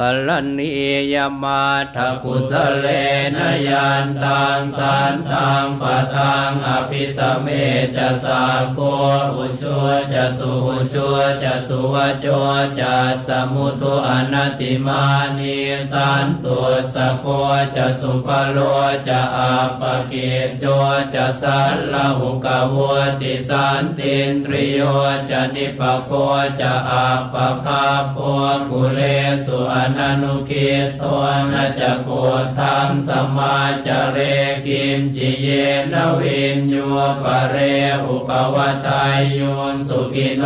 กัลนียมาทกุสเลนยันตังสันตังปะทังอภิสเมจะสาโกอุชัวจะสุอุชัวจะสุวจวจะสมุตุอนัติมานีสันตุสะโกจะสุปโลจะอาปะเกจวจะสัลลหุกวติสันตินตริโยจะนิปโกจะอาปะคาโปกุเลสุอนันุคิตตัวนาจะโกทังสมาจเรกิมจิเยนวินโยปะเรอุปวัตายยุนสุขิโน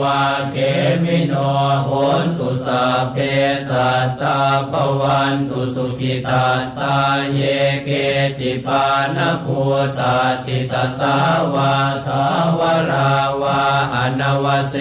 วาเกมิโนโหนตุสาเปสัตตาปวันตุสุขิตาตาเยเกจิปานภูตาติตาสาวาทาวราวา นวเส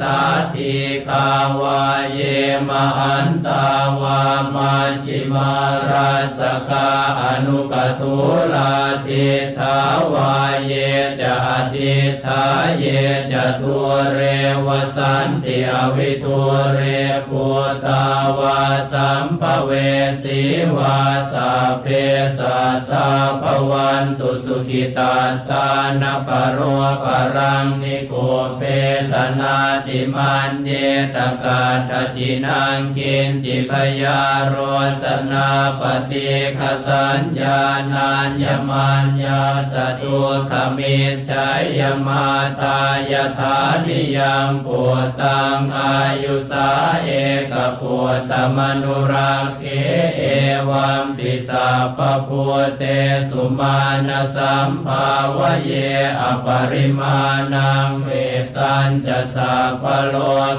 สาธิกาวาเยมหันตาวามาชิมาราสกาอนุกทุลาทิทาวาเยจะอธิทาเยจะทุเรวสันติอวิทุเรปุตาวาสัมภเวสีวาสาเพสัตตาภวันตุสุขิตาตานปโรปรังนิโกเปตนาติมันเยตกาทจินังกินจิพยาโรสนาปฏิคสัญญานัญญมัญญาสตุขมิจฉยมาตายถานิยังปวดตังอายุสาเอกปวดตมนุรักเขเอวัมปิสาปพุเตสุมาณสัมภาวะเยอปริมาณังเวตญจะสัพโล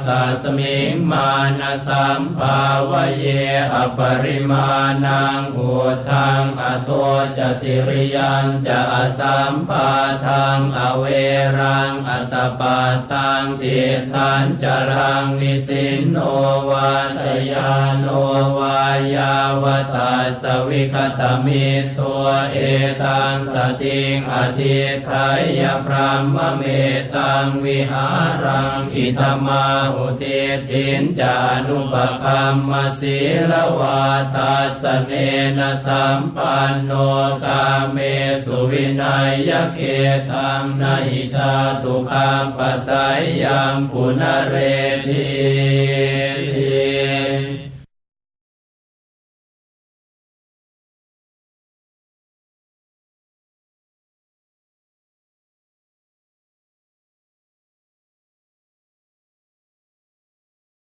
กัสมิงมาณสัมภาวะเยอปริมาณังอุทังอโตจติริยันจะอสัมปาทังอเวรังอสปาตังติทันจรังนิสินโนวาสยานโนวายาวตาสวิคตมิตัวเอตังสติงอธิไทยพรหมเมตังวิหารังอิธมาอุเทตินจานุปคัมมศีลวาตาสเนนะสัมปันโนกาเมสุวินัยยเกทังนาหิชาตุคาปัสสยยังปุนเรติ